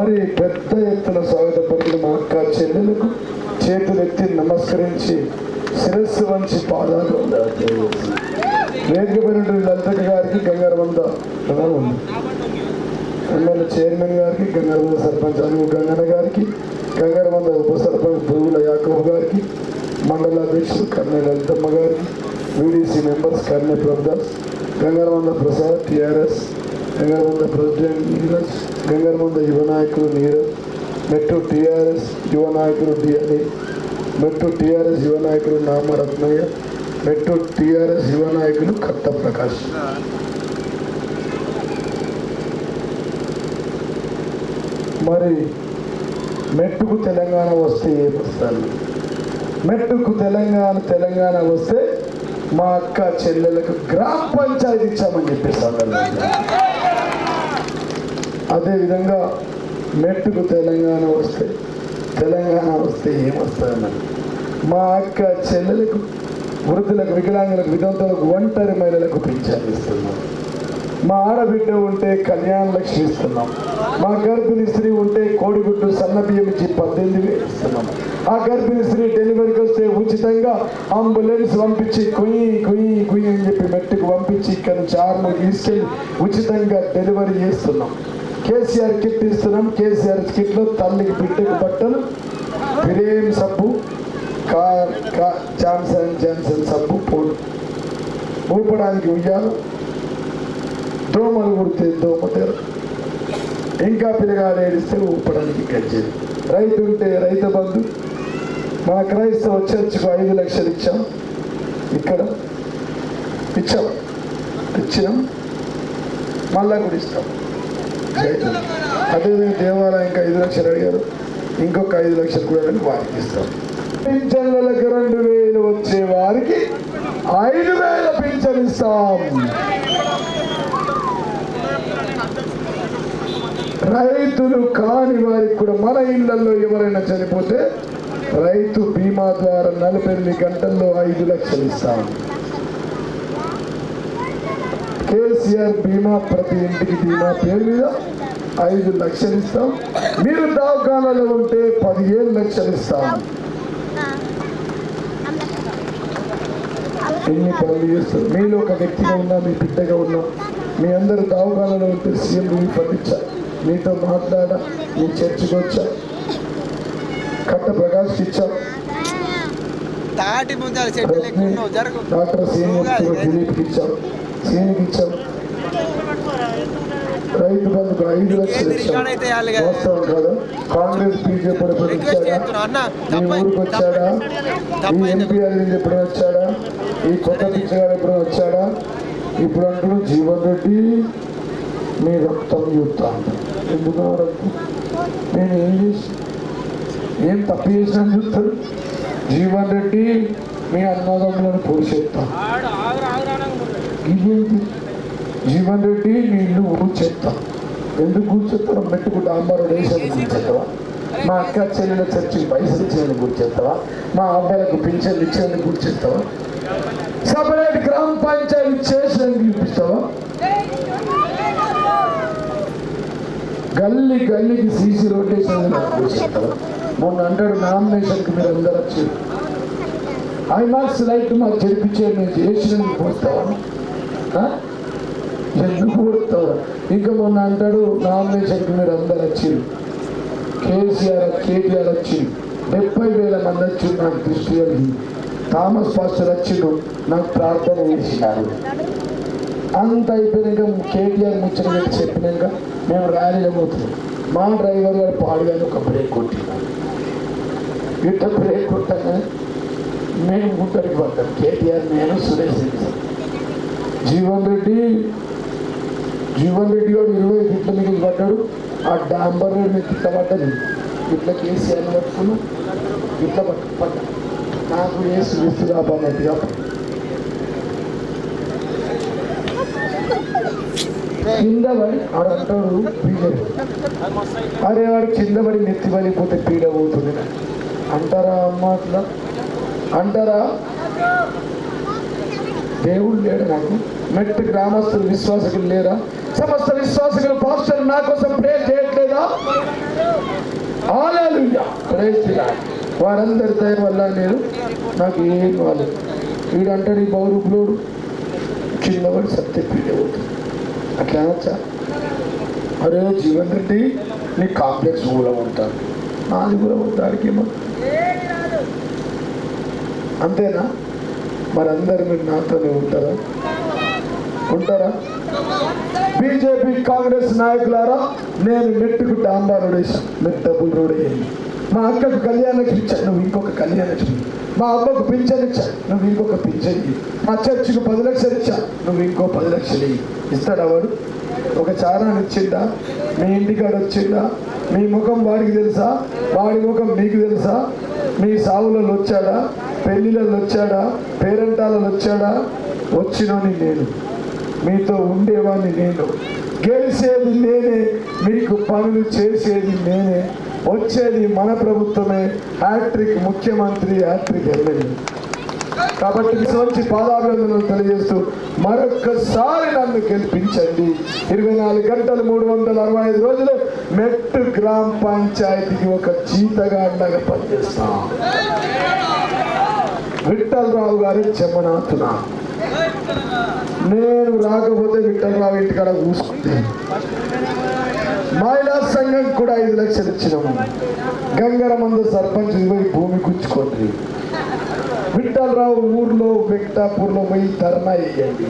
మరి పెద్ద ఎత్తున స్వాగతపడిన మా అక్క చెల్లెలకు చేతులెత్తి నమస్కరించి శిరస్సు వంచి పాదాలు వేదికపైన లలిత గారికి గంగారమంద ప్రధానం ఉంది ఎమ్మెల్యే చైర్మన్ గారికి గంగారమంద సర్పంచ్ అను గంగన్న గారికి గంగారమంద ఉప సర్పంచ్ భూముల యాకబ్ గారికి మండల అధ్యక్షుడు కన్నె లలితమ్మ గారికి VDC members Kanne Prabhudas Gangaravanda Prasad TRS Gangaramanda president Neeraj Gangaramanda యువ నాయకులు నీరజ్ మెట్టు టిఆర్ఎస్ యువ నాయకులు డిఎల్ఏ మెట్టు టిఆర్ఎస్ యువ నాయకులు నామరత్నయ్య మెట్రో మెట్టు టిఆర్ఎస్ యువ నాయకులు కట్ట ప్రకాష్. మరి మెట్టుకు తెలంగాణ వస్తే ఏమొస్తాను మెట్టుకు తెలంగాణ తెలంగాణ వస్తే మా అక్క చెల్లెలకు గ్రామ పంచాయతీ ఇచ్చామని చెప్పేసి అదేవిధంగా మెట్టుకు తెలంగాణ వస్తే తెలంగాణ వస్తే ఏమొస్తాయన్నది? మా అక్క చెల్లెలకు వృద్ధులకు వికలాంగులకు విధంతులకు ఒంటరి మహిళలకు పింఛన్ ఇస్తున్నాం. మా ఆడబిడ్డ ఉంటే కళ్యాణ లక్ష్మి ఇస్తున్నాం. మా గర్భిణీ స్త్రీ ఉంటే కోడిగుడ్డు సన్నబియ్యం ఇచ్చి పద్దెనిమిది వేలు ఇస్తున్నాం. ఆ గర్భిణీ స్త్రీ డెలివరీకి వస్తే ఉచితంగా అంబులెన్స్ పంపించి కుయ్యి కుయ్యి కుయ్యి అని చెప్పి మెట్టుకు పంపించి ఇక్కడ నుంచి ఆరు తీసుకెళ్ళి ఉచితంగా డెలివరీ చేస్తున్నాం. కేసీఆర్ కిట్ ఇస్తున్నాం. కేసీఆర్ కిట్లో తల్లికి బిడ్డకు బట్టలు ప్రేమ్ సబ్బు కా కా జాన్సన్ జాన్సన్ సబ్బు పోడు. ఊపడానికి ఉయ్యాలు దోమలు కుడితే దోమ ఇంకా పిల్లగాడు ఏడిస్తే ఊపడానికి గజ్జేది రైతు ఉంటే రైతు బంధు. మా క్రైస్తవ చర్చ్కు ఐదు లక్షలు ఇచ్చాం. ఇక్కడ ఇచ్చాం. ఇచ్చినాం. మళ్ళా కూడా ఇస్తాం. అదేవిధంగా దేవాలయంకి ఐదు లక్షలు అడిగారు. ఇంకొక ఐదు లక్షలు కూడా అడిగి వారికి ఇస్తాం పింఛన్లకు రెండు వేలు వచ్చే వారికి ఐదు వేల పింఛన్ ఇస్తాం. రైతులు కాని వారికి కూడా మన ఇళ్ళలో ఎవరైనా చనిపోతే రైతు బీమా ద్వారా నలభై ఎనిమిది గంటల్లో ఐదు లక్షలు ఇస్తాం. కేసీఆర్ బీమా ప్రతి ఇంటికి బీమా పేరు మీద ఐదు లక్షలు ఇస్తాం. మీరు దవాఖానాలో ఉంటే పదిహేను లక్షలు ఇస్తాం. ఎన్ని పనులు చేస్తారు? మీలో ఒక వ్యక్తిగా ఉన్నా మీ బిడ్డగా ఉన్నా మీ అందరు దవాఖానాలో ఉంటే సీఎం ఫండ్ ఇచ్చా మీతో మాట్లాడా? మీ చర్చికి వచ్చా? కట్ట ప్రకాష్ ఇచ్చా? డాక్టర్ సీనియర్ దిలీప్కి ఇచ్చాం సీనికి ఇచ్చాం రైతు బంధుకు ఐదు లక్షలు ఇచ్చాం. వాస్తవం కాదు. కాంగ్రెస్ బీజేపీ ఎప్పుడు ఈ ఊరికి వచ్చాడా? ఈ తప్పైంది. ఎంపీ అరవింద్ ఎప్పుడు వచ్చాడా? ఈ కొత్త పిచ్చగాడు ఎప్పుడు వచ్చాడా? ఇప్పుడు అంటున్న జీవన్ రెడ్డి మీ రక్తం యుద్ధ ఎందుకు నేను ఏం చేసి ఏం తప్పు చేసినా చూస్తాడు జీవన్ రెడ్డి మీ అన్నదమ్ములను పొడిచేస్తా ఇదేంటి? జీవన్ రెడ్డి నేను ఇల్లు ఎందుకు కూర్చోస్తావు మెట్టుకు డాంబరు వేసాను కూర్చేస్తావా మా అక్క చెల్లెల చర్చికి పైసలు ఇచ్చేందుకు కూర్చేస్తావా మా అబ్బాయిలకు పింఛన్లు ఇచ్చేందుకు కూర్చేస్తావా సపరేట్ గ్రామ పంచాయతీ చేసేందుకు చూపిస్తావా గల్లీ గల్లీకి సీసీ రోడ్ వేసేందుకు కూర్చేస్తావా మొన్న అంటాడు నామినేషన్కి మీరు అందరూ వచ్చారు. ఐమాక్స్ లైట్ మాకు జరిపించే మేము చేసినందుకు పోస్తావా ఎందుకు పోస్తావా ఇంకా మొన్న అంటాడు నామినేషన్కి మీరు అందరు వచ్చింది కేసీఆర్ కేటీఆర్ వచ్చి డెబ్బై వేల మంది వచ్చింది నాకు దృష్టి కలిగి. థామస్ పాస్టర్ వచ్చిండు నాకు ప్రార్థన చేసినాడు. అంత అయిపోయినాక కేటీఆర్ ముచ్చట పెట్టి చెప్పినాక మేము ర్యాలీలో పోతున్నాం. మా డ్రైవర్ గారు పాడుగానే ఒక బ్రేక్ కొట్టినాడు ఇట్ట బ్రేక్ కొట్టగానే మేము గుంటడికి పడ్డాం కేటీఆర్ నేను సురేష్ రెడ్డి జీవన్ రెడ్డి జీవన్ రెడ్డి గారు ఇరవై ఫీట్ల మీద పడ్డాడు ఆ డాంబర్ రోడ్ మీద ఇట్లా పడ్డది ఇట్లా కేసీఆర్ పట్టుకుని ఇట్లా పట్టు పడ్డా నాకు వేసి విస్తు రాబోన్నట్టుగా కింద పడి ఆడ అంటాడు బీజేపీ. అరే వాడు కింద పడి నెత్తి పడిపోతే పీడ పోతుంది. అంటారా అమ్మ అట్లా? అంటారా? దేవుడు లేడు నాకు మెట్టు గ్రామస్తులు విశ్వాసకులు లేరా? సమస్త విశ్వాసకులు పాస్టర్ నా కోసం ప్రే చేయట్లేదా? ఉన్నారా హల్లెలూయా వారందరి దయ వల్ల నేను నాకు ఏం కాలేదు. వీడంటాడు ఈ బౌరూపులోడు చిన్నవాడు సత్యపీడ అవుతుంది అట్లా అనొచ్చా? అరే జీవన్ రెడ్డి నీ కాంప్లెక్స్ కూడా ఉంటాను నాది కూడా ఉంటాడికి అంతేనా? మరి అందరు మీరు నాతోనే ఉంటారా? ఉంటారా? బీజేపీ కాంగ్రెస్ నాయకులారా నేను నెట్టుకు డాంబార్ రోడేసాను మీరు డబ్బులు రోడ్ మా అక్కకు కళ్యాణకి ఇచ్చాను నువ్వు ఇంకొక కళ్యాణకి మా అమ్మకు పింఛన్ ఇచ్చా నువ్వు ఇంకొక పింఛన్ మా చర్చికి పది లక్షలు ఇచ్చా నువ్వు ఇంకో పది లక్షలు ఇయ్యి. ఇస్తాడా వాడు? ఒక చారాన్ని ఇచ్చిందా మీ ఇంటికాడ వచ్చిందా మీ ముఖం వాడికి తెలుసా? వాడి ముఖం మీకు తెలుసా? మీ సావులలో వచ్చాడా? పెళ్ళిళ్ళలో వచ్చాడా? పేరెంటాలలో వచ్చాడా? వచ్చినోని నేను. మీతో ఉండేవాడిని నేను. గెలిచేది నేనే. మీకు పనులు చేసేది నేనే. వచ్చేది మన ప్రభుత్వమే. హ్యాట్రిక్ ముఖ్యమంత్రి హ్యాట్రిక్ ఎమ్మెల్యే. కాబట్టి మంచి పాదాభివందనలు తెలియజేస్తూ మరొక్కసారి నన్ను గెలిపించండి. ఇరవై నాలుగు గంటలు మూడు వందల అరవై ఐదు రోజులు మెట్టు గ్రామ పంచాయతీకి ఒక జీతగాడిలాగా పనిచేస్తాం. విఠలరావు గారి చెమ్మనాథున నేను రాకపోతే విఠలరావు ఇంటికాడ కూసుకుంది మహిళా సంఘం కూడా ఐదు లక్షలు ఇచ్చినాము. గంగరమందు సర్పంచ్ పోయి భూమి కూర్చుకోండి విఠలరావు ఊర్లో వెంకటాపూర్లో పోయి ధర్నా వేయండి.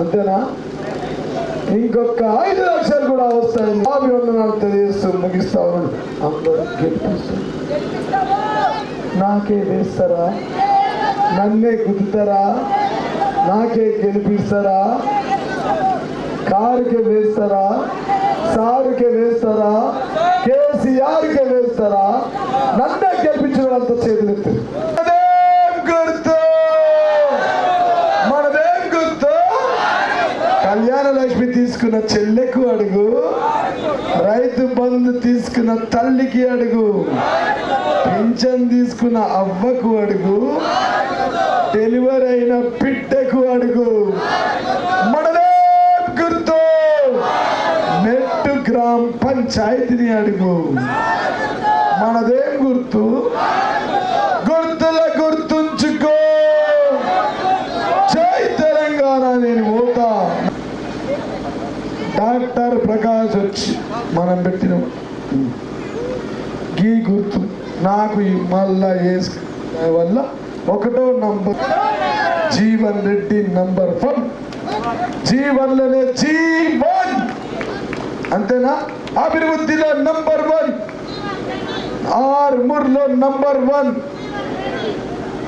అంతేనా? ఇంకొక ఐదు లక్షలు కూడా వస్తాయి అభివందనాలు తెలియజేస్తూ ముగిస్తా ఉన్నాడు అందరూ గెలిపిస్తారు. నాకే వేస్తారా? నన్నే గుద్దుతారా? నాకే గెలిపిస్తారా? కారుకే వేస్తారా? సారుకే వేస్తారా? కేసీఆర్కే వేస్తారా? నన్నే గెలిపించిన వాళ్ళతో చేతులెత్తు మనదేం కళ్యాణ లక్ష్మి తీసుకున్న చెల్లెకు అడుగు రైతు బంధు తీసుకున్న తల్లికి అడుగు. తీసుకున్న అవ్వకు అడుగు. డెలివర్ అయిన బిడ్డకు అడుగు. మనదే గుర్తు నెట్టు గ్రామ పంచాయతీని అడుగు. మనదేం గుర్తు? గుర్తుల గుర్తుంచుకో. జై తెలంగాణ నేను పోతా. డాక్టర్ ప్రకాష్ వచ్చి మనం పెట్టిన. గీ గుర్తు. నాకు మళ్ళా వేసుకునే వల్ల ఒకటో number. Jeevan Reddy number one. జీవన్లోనే Jeevan. అంతేనా? అభివృద్ధిలో నంబర్ వన్. ఆర్మూర్లో నంబర్ వన్.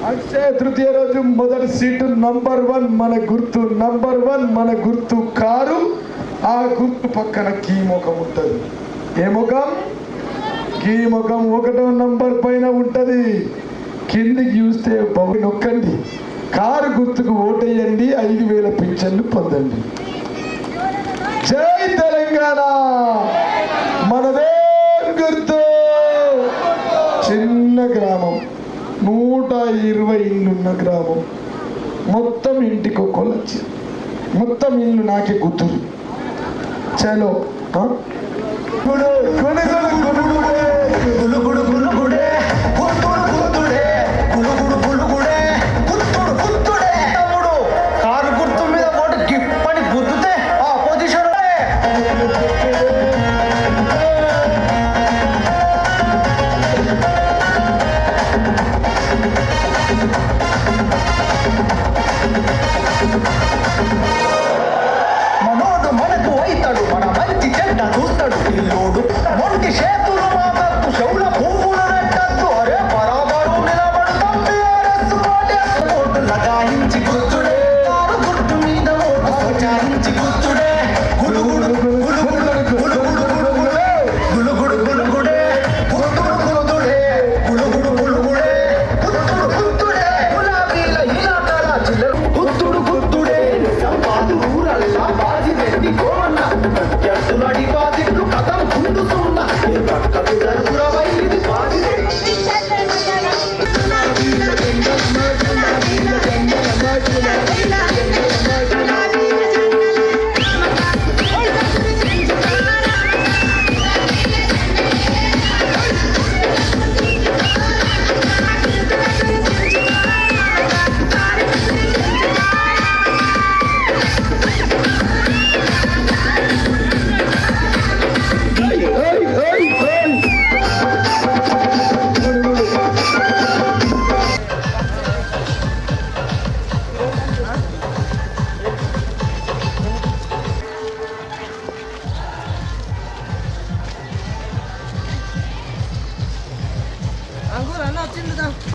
అక్షయ తృతీయ రోజు మొదటి సీటు నంబర్ వన్. మన గుర్తు నంబర్ వన్ మన గుర్తు కారు. ఆ గుర్తు పక్కన కీ ముఖం ఉంటుంది. ఏ ముఖం? ఈ ముఖం ఒకటో నంబర్ పైన ఉంటది. కిందికి చూస్తే పవన్ నొక్కండి. కారు గుర్తుకు ఓటేయండి. ఐదు వేల పింఛన్లు పొందండి. జై తెలంగాణ! మనదే గుర్తు? చిన్న గ్రామం. నూట ఇరవై ఇల్లున్న గ్రామం. మొత్తం ఇంటికి ఒక్కోళ్ళు మొత్తం ఇల్లు నాకే గుర్తులు చలో. ఆ? గుడు,